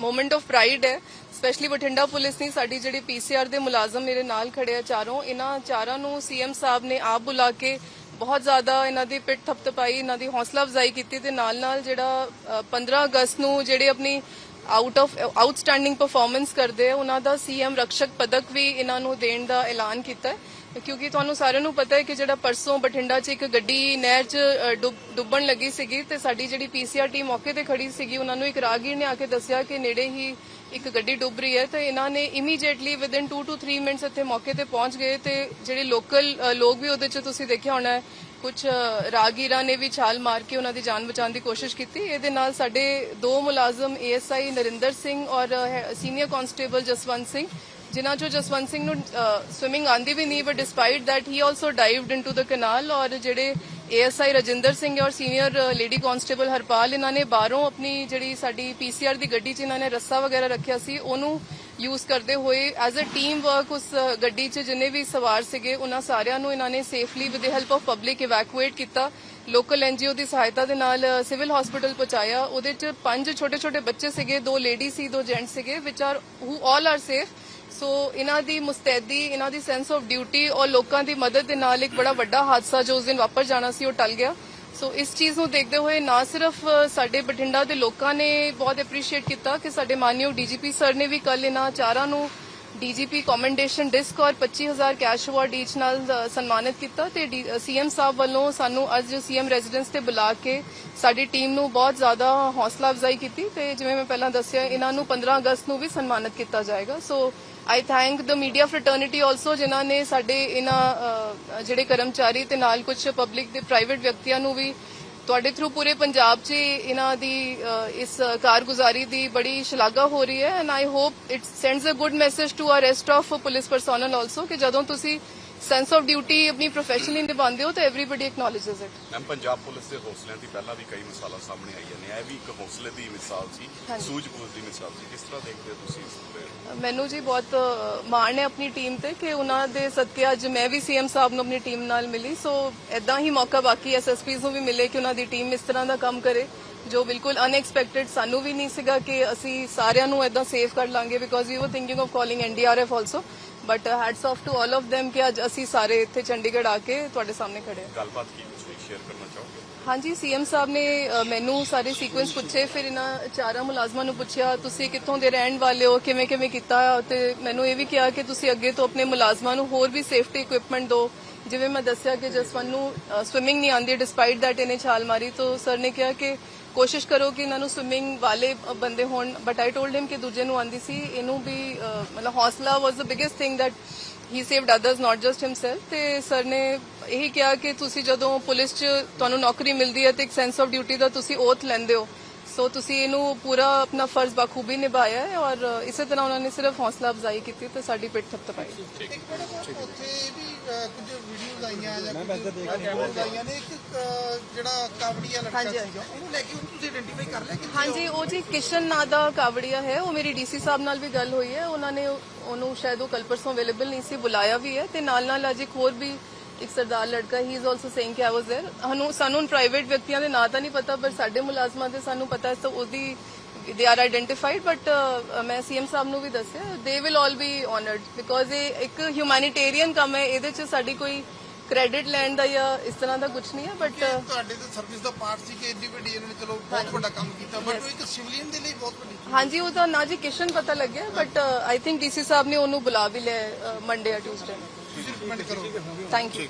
Moment of pride ਹੈ specially Bathinda police ਨੇ ਸਾਡੀ ਜਿਹੜੀ ਪੀਸੀਆਰ ਦੇ ਮੁਲਾਜ਼ਮ ਮੇਰੇ ਨਾਲ ਖੜੇ ਆ ਚਾਰੋਂ ਇਹਨਾਂ ਚਾਰਾਂ ਨੂੰ ਸੀਐਮ ਸਾਹਿਬ ਨੇ ਆਪ ਬੁਲਾ ਕੇ ਬਹੁਤ ਜ਼ਿਆਦਾ ਇਹਨਾਂ ਦੀ ਪਿੱਠ ਥਪਥਪਾਈ ਇਹਨਾਂ ਦੀ ਹੌਸਲਾ ਅਫਜ਼ਾਈ ਕੀਤੀ ਤੇ ਨਾਲ ਨਾਲ ਜਿਹੜਾ ਅ, 15 ਅਗਸਤ ਨੂੰ ਜਿਹੜੇ ਆਪਣੀ ਆਊਟ ਆਫ ਆਊਟਸਟੈਂਡਿੰਗ ਪਰਫਾਰਮੈਂਸ ਕਰਦੇ ਆ ਉਹਨਾਂ ਦਾ ਸੀਐਮ ਰਕਸ਼ਕ ਪਦਕ ਵੀ ਇਹਨਾਂ ਨੂੰ ਦੇਣ ਦਾ ਐਲਾਨ ਕੀਤਾ ਹੈ। ਕਿਉਂਕਿ ਤੁਹਾਨੂੰ ਸਾਰਿਆਂ ਨੂੰ ਪਤਾ ਹੈ ਕਿ ਜਿਹੜਾ ਪਰਸੋਂ ਬਠਿੰਡਾ 'ਚ ਇੱਕ ਗੱਡੀ ਨਹਿਰ 'ਚ ਡੁੱਬਣ ਲੱਗੀ ਸੀਗੀ ਤੇ ਸਾਡੀ ਜਿਹੜੀ ਪੀਸੀਆਰ ਟੀਮ ਮੌਕੇ ਤੇ ਖੜੀ ਸੀਗੀ, ਉਹਨਾਂ ਨੂੰ ਇੱਕ ਰਾਹਗੀਰ ਨੇ ਆ ਕੇ ਦੱਸਿਆ ਕਿ ਨੇੜੇ ਹੀ ਇੱਕ ਗੱਡੀ ਡੁੱਬ ਰਹੀ ਹੈ ਤੇ ਇਹਨਾਂ ਨੇ ਇਮੀਡੀਏਟਲੀ ਵਿਦਿਨ 2 ਟੂ 3 ਮਿੰਟਸ ਇੱਥੇ ਮੌਕੇ ਤੇ ਪਹੁੰਚ ਗਏ ਤੇ ਜਿਹੜੇ ਲੋਕਲ ਲੋਕ ਵੀ ਉਹਦੇ 'ਚ ਤੁਸੀਂ ਦੇਖਿਆ ਹੋਣਾ ਹੈ ਕੁਝ ਰਾਗੀਰਾਂ ਨੇ ਵੀ ਛਾਲ ਮਾਰ ਕੇ ਉਹਨਾਂ ਦੀ ਜਾਨ ਬਚਾਉਣ ਦੀ ਕੋਸ਼ਿਸ਼ ਕੀਤੀ। ਇਹਦੇ ਨਾਲ ਸਾਡੇ ਦੋ ਮੁਲਾਜ਼ਮ ਏਐਸਆਈ ਨਰਿੰਦਰ ਸਿੰਘ ਔਰ ਸੀਨੀਅਰ ਕਾਂਸਟੇਬਲ ਜਸਵੰਤ ਸਿੰਘ ਜਿਨ੍ਹਾਂ ਚੋਂ ਜਸਵੰਤ ਸਿੰਘ ਨੂੰ ਸਵਿਮਿੰਗ ਆਂਦੀ ਵੀ ਨਹੀਂ but despite that, he also dived into the canal ਔਰ ਜਿਹੜੇ ਏਐਸਆਈ ਰਜਿੰਦਰ ਸਿੰਘ ਔਰ ਸੀਨੀਅਰ ਲੇਡੀ ਕਾਂਸਟੇਬਲ ਹਰਪਾਲ, ਇਹਨਾਂ ਨੇ ਬਾਹਰੋਂ ਆਪਣੀ ਜਿਹੜੀ ਸਾਡੀ ਪੀਸੀਆਰ ਦੀ ਗੱਡੀ 'ਚ ਇਹਨਾਂ ਨੇ ਰੱਸਾ ਵਗੈਰਾ ਰੱਖਿਆ ਸੀ, ਉਹਨੂੰ ਯੂਜ਼ ਕਰਦੇ ਹੋਏ ਐਜ਼ ਅ ਟੀਮ ਵਰਕ ਉਸ ਗੱਡੀ 'ਚ ਜਿੰਨੇ ਵੀ ਸਵਾਰ ਸੀਗੇ, ਉਹਨਾਂ ਸਾਰਿਆਂ ਨੂੰ ਇਹਨਾਂ ਨੇ safely with the help of public evacuate ਕੀਤਾ। ਲੋਕਲ ਐਨਜੀਓ ਦੀ ਸਹਾਇਤਾ ਦੇ ਨਾਲ ਸਿਵਲ ਹਸਪੀਟਲ ਪਹੁੰਚਾਇਆ। ਉਹਦੇ 'ਚ ਪੰਜ ਛੋਟੇ ਛੋਟੇ ਬੱਚੇ ਸੀਗੇ, ਦੋ ਲੇਡੀ ਸੀ, ਦੋ ਜੈਂਟ ਸੀਗੇ ਵਿਚ are who all are safe so ਇਹਨਾਂ ਦੀ ਮੁਸਤੈਦੀ, ਇਹਨਾਂ ਦੀ ਸੈਂਸ ਆਫ ਡਿਊਟੀ ਔਰ ਲੋਕਾਂ ਦੀ ਮਦਦ ਦੇ ਨਾਲ ਇੱਕ ਬੜਾ ਵੱਡਾ ਹਾਦਸਾ ਜੋ ਉਸ ਦਿਨ ਵਾਪਰ ਜਾਣਾ ਸੀ, ਉਹ ਟਲ ਗਿਆ। ਸੋ ਇਸ ਚੀਜ਼ ਨੂੰ ਦੇਖਦੇ ਹੋਏ ਨਾ ਸਿਰਫ ਸਾਡੇ ਬਠਿੰਡਾ ਦੇ ਲੋਕਾਂ ਨੇ ਬਹੁਤ ਐਪਰੀਸ਼ੀਏਟ ਕੀਤਾ ਕਿ ਸਾਡੇ ਮਾਨਯੋਗ ਡੀਜੀਪੀ ਸਰ ਨੇ ਵੀ ਕੱਲ ਇਹਨਾਂ ਚਾਰਾਂ ਨੂੰ ਡੀਜੀਪੀ ਕਮੈਂਡੇਸ਼ਨ ਡਿਸਕ ਔਰ 25000 ਕੈਸ਼ ਅਵਾਰਡ ਈਚ ਨਾਲ ਸਨਮਾਨਿਤ ਕੀਤਾ ਤੇ ਸੀਐਮ ਸਾਹਿਬ ਵੱਲੋਂ ਸਾਨੂੰ ਅੱਜ ਸੀਐਮ ਰੈਜ਼ੀਡੈਂਸ ਤੇ ਬੁਲਾ ਕੇ ਸਾਡੀ ਟੀਮ ਨੂੰ ਬਹੁਤ ਜ਼ਿਆਦਾ ਹੌਸਲਾ ਅਫਜ਼ਾਈ ਕੀਤੀ ਤੇ ਜਿਵੇਂ ਮੈਂ ਪਹਿਲਾਂ ਦੱਸਿਆ, ਇਹਨਾਂ ਨੂੰ 15 ਅਗਸਤ ਨੂੰ ਵੀ ਸਨਮਾਨਿਤ ਕੀਤਾ ਜਾਏਗਾ। So I thank the media fraternity also ਜਿਨ੍ਹਾਂ ਨੇ ਸਾਡੇ ਇਹਨਾਂ ਜਿਹੜੇ ਕਰਮਚਾਰੀ ਤੇ ਨਾਲ ਕੁਝ ਪਬਲਿਕ ਦੇ ਪ੍ਰਾਈਵੇਟ ਵਿਅਕਤੀਆਂ ਨੂੰ ਵੀ ਤੁਹਾਡੇ ਥਰੂ ਪੂਰੇ ਪੰਜਾਬ 'ਚ ਇਹਨਾਂ ਦੀ ਇਸ ਕਾਰਗੁਜ਼ਾਰੀ ਦੀ ਬੜੀ ਸ਼ਲਾਘਾ ਹੋ ਰਹੀ ਹੈ। And I hope it sends a good message to our rest of police personnel also ਕਿ ਜਦੋਂ ਤੁਸੀਂ ਸੈਂਸ ਆਫ ਡਿਊਟੀ ਆਪਣੀ ਪ੍ਰੋਫੈਸ਼ਨਲੀ ਨਿਭਾਉਂਦੇ ਹੋ ਤਾਂ everybody acknowledges it ma'am Punjab police ਦੇ ਹੌਸਲਿਆਂ ਦੀ ਪਹਿਲਾਂ ਵੀ ਕਈ ਮਿਸਾਲਾਂ ਸਾਹਮਣੇ ਆਈਆਂ ਨੇ। ਇਹ ਵੀ ਇੱਕ ਹੌਸਲੇ ਦੀ ਮਿਸਾਲ ਸੀ। ਸੂਝ-ਬੂਝ ਦੀ ਮਿਸਾਲ ਸੀ। ਕਿਸ ਤਰ੍ਹਾਂ ਦੇਖਦੇ ਹੋ ਤੁਸੀਂ ਇਸ ਪੂਰੇ ਮੈਨੂੰ ਜੀ ਬਹੁਤ ਮਾਣ ਹੈ ਆਪਣੀ ਟੀਮ ਤੇ ਕਿ ਉਹਨਾਂ ਦੇ ਸਦਕੇ ਅੱਜ ਮੈਂ ਵੀ ਸੀਐਮ ਸਾਹਿਬ ਨੂੰ ਆਪਣੀ ਟੀਮ ਨਾਲ ਮਿਲੀ। ਸੋ ਐਦਾਂ ਹੀ ਮੌਕਾ ਬਾਕੀ ਐਸਐਸਪੀਜ਼ ਨੂੰ ਵੀ ਮਿਲੇ ਕਿ ਉਹਨਾਂ ਦੀ ਟੀਮ ਇਸ ਤਰ੍ਹਾਂ ਦਾ ਕੰਮ ਕਰੇ ਜੋ ਬਿਲਕੁਲ ਅਨਐਕਸਪੈਕਟਡ ਸਾਨੂੰ ਵੀ ਨਹੀਂ ਸੀਗਾ ਕਿ ਅਸੀਂ ਸਾਰਿਆਂ ਨੂੰ ਐਦਾਂ ਸੇਵ ਕਰ ਲਾਂਗੇ because we were thinking of calling NDRF also but hats off to all of them ਕਿ ਅੱਜ ਅਸੀਂ ਸਾਰੇ ਇੱਥੇ ਚੰਡੀਗੜ੍ਹ ਆ ਕੇ ਤੁਹਾਡੇ ਸਾਹਮਣੇ ਖੜੇ ਹਾਂ। ਗੱਲਬਾਤ ਕੀ ਕੁਝ ਸ਼ੇਅਰ ਕਰਨਾ ਚਾਹੋਗੇ? ਹਾਂਜੀ ਸੀਐਮ ਸਾਹਿਬ ਨੇ ਅ, ਮੈਨੂੰ ਸਾਰੇ ਸੀਕੁਐਂਸ ਪੁੱਛੇ ਫਿਰ ਇਹਨਾਂ ਚਾਰਾਂ ਮੁਲਾਜ਼ਮਾਂ ਨੂੰ ਪੁੱਛਿਆ ਤੁਸੀਂ ਕਿੱਥੋਂ ਦੇ ਰਹਿਣ ਵਾਲੇ ਹੋ? ਕਿਵੇਂ ਕਿਵੇਂ ਕੀਤਾ? ਤੇ ਮੈਨੂੰ ਇਹ ਵੀ ਕਿਹਾ ਕਿ ਤੁਸੀਂ ਅੱਗੇ ਤੋਂ ਆਪਣੇ ਮੁਲਾਜ਼ਮਾਂ ਨੂੰ ਹੋਰ ਵੀ ਸੇਫਟੀ ਇਕਵਿਪਮੈਂਟ ਦਿਓ। ਜਿਵੇਂ ਮੈਂ ਦੱਸਿਆ ਕਿ ਜਸਵੰਤ ਨੂੰ ਸਵਿਮਿੰਗ ਨਹੀਂ ਆਉਂਦੀ ਡਿਸਪਾਈਟ ਦੈਟ ਇਹਨੇ ਛਾਲ ਮਾਰੀ, ਤਾਂ ਸਰ ਨੇ ਕਿਹਾ ਕਿ ਕੋਸ਼ਿਸ਼ ਕਰੋ ਕਿ ਇਹਨਾਂ ਨੂੰ ਸਵਿਮਿੰਗ ਵਾਲੇ ਬੰਦੇ ਹੋਣ ਬਟ ਆਈ ਟੋਲਡ ਹਿਮ ਕਿ ਦੂਜੇ ਨੂੰ ਆਂਦੀ ਸੀ, ਇਹਨੂੰ ਵੀ ਮਤਲਬ ਹੌਸਲਾ was the biggest thing that he saved others not just himself ਤੇ ਸਰ ਨੇ ਇਹੀ ਕਿਹਾ ਕਿ ਤੁਸੀਂ ਜਦੋਂ ਪੁਲਿਸ 'ਚ ਤੁਹਾਨੂੰ ਨੌਕਰੀ ਮਿਲਦੀ ਹੈ, ਤੇ ਇੱਕ ਸੈਂਸ ਆਫ ਡਿਊਟੀ ਦਾ ਤੁਸੀਂ ਓਥ ਲੈਂਦੇ ਹੋ, ਸੋ ਤੁਸੀਂ ਇਹਨੂੰ ਪੂਰਾ ਆਪਣਾ ਫਰਜ਼ ਬਖੂਬੀ ਨਿਭਾਇਆ ਹੈ ਔਰ ਇਸੇ ਤਰ੍ਹਾਂ ਉਹਨਾਂ ਨੇ ਸਿਰਫ ਹੌਸਲਾ ਅਫਜ਼ਾਈ ਕੀਤੀ ਤੇ ਸਾਡੀ ਪਿੱਠ ਥਪਥਪਾਈ ਇੱਕ ਮੈਡਮ ਉੱਥੇ ਵੀ ਕੁਝ ਵੀਡੀਓਜ਼ ਆਈਆਂ ਜਾਂ ਕੁਝ ਵੀਡੀਓਜ਼ ਆਈਆਂ ਨੇ ਇੱਕ ਅਹ, ਜਿਹੜਾ ਕਾਵੜੀਆ ਲੜਕਾ ਹਾਂਜੀ। ਸੀਗਾ ਉਹਨੂੰ ਲੈ ਕੇ ਉਹਨੂੰ ਤੁਸੀਂ ਆਇਡੈਂਟੀਫਾਈ ਕਰ ਲਿਆ ਕਿ ਹਾਂਜੀ ਉਹ ਜੀ ਕਿਸ਼ਨ ਨਾਂ ਦਾ ਕਾਵੜੀਆ ਹੈ ਉਹ ਮੇਰੀ ਡੀਸੀ ਸਾਹਿਬ ਨਾਲ ਵੀ ਗੱਲ ਹੋਈ ਹੈ ਉਹਨਾਂ ਨੇ ਉਹਨੂੰ ਸ਼ਾਇਦ ਉਹ ਕੱਲ ਪਰਸੋਂ ਅਵੇਲੇਬਲ ਨਹੀਂ ਸੀ ਬੁਲਾਇਆ ਵੀ ਹੈ ਤੇ ਨਾਲ ਨਾਲ ਅੱਜ ਇੱਕ ਹੋਰ ਵੀ ਇੱਕ ਸਰਦਾਰ ਲੜਕਾ ਹੀ ਇਜ਼ ਆਲਸੋ ਸੇਇੰਗ ਕਿ ਆਈ ਵਾਸ देयर ਸਾਨੂੰ ਸਾਨੂੰ ਪ੍ਰਾਈਵੇਟ ਵਿਅਕਤੀਆਂ ਦੇ ਨਾਂ ਤਾਂ ਨਹੀਂ ਪਤਾ ਪਰ ਸਾਡੇ ਮੁਲਾਜ਼ਮਾਂ ਦੇ ਸਾਨੂੰ ਪਤਾ ਹੈ ਤਾਂ ਉਹਦੀ ਦੇ ਆਰ ਆਇਡੈਂਟੀਫਾਈਡ ਬਟ ਮੈਂ ਸੀਐਮ ਸਾਹਿਬ ਨੂੰ ਵੀ ਦੱਸਿਆ they will all be honoured because ਇਹ ਇੱਕ ਹਿਊਮੈਨਿਟੇਰੀਅਨ ਕੰਮ ਹੈ ਇਹਦੇ 'ਚ ਸਾਡੀ ਕੋਈ ਕ੍ਰੈਡਿਟ ਲੈਣ ਦਾ ਜਾਂ ਇਸ ਤਰ੍ਹਾਂ ਦਾ ਕੁਝ ਨਹੀਂ ਹੈ ਬਟ ਤੁਹਾਡੇ ਤੇ ਸਰਵਿਸ ਦਾ ਪਾਰਟ ਸੀ ਕਿ ਇੰਨੀ ਵੱਡੀ ਇਹਨਾਂ ਨੇ ਚਲੋ ਬਹੁਤ ਵੱਡਾ ਕੰਮ ਕੀਤਾ ਬਟ ਉਹ ਇੱਕ ਸਿਵਲੀਅਨ ਦੇ ਲਈ ਬਹੁਤ ਵੱਡੀ ਹਾਂਜੀ ਉਹਦਾ ਨਾ ਜੀ ਕਿਸ਼ਨ ਪਤਾ ਲੱਗਿਆ but I think DC sahib ਨੇ ਉਹਨੂੰ ਬੁਲਾ ਵੀ ਲਿਆ ਮੰਡੇ ਜਾਂ ਟਿਊਜ਼ਡੇ ਥੈਂਕ ਯੂ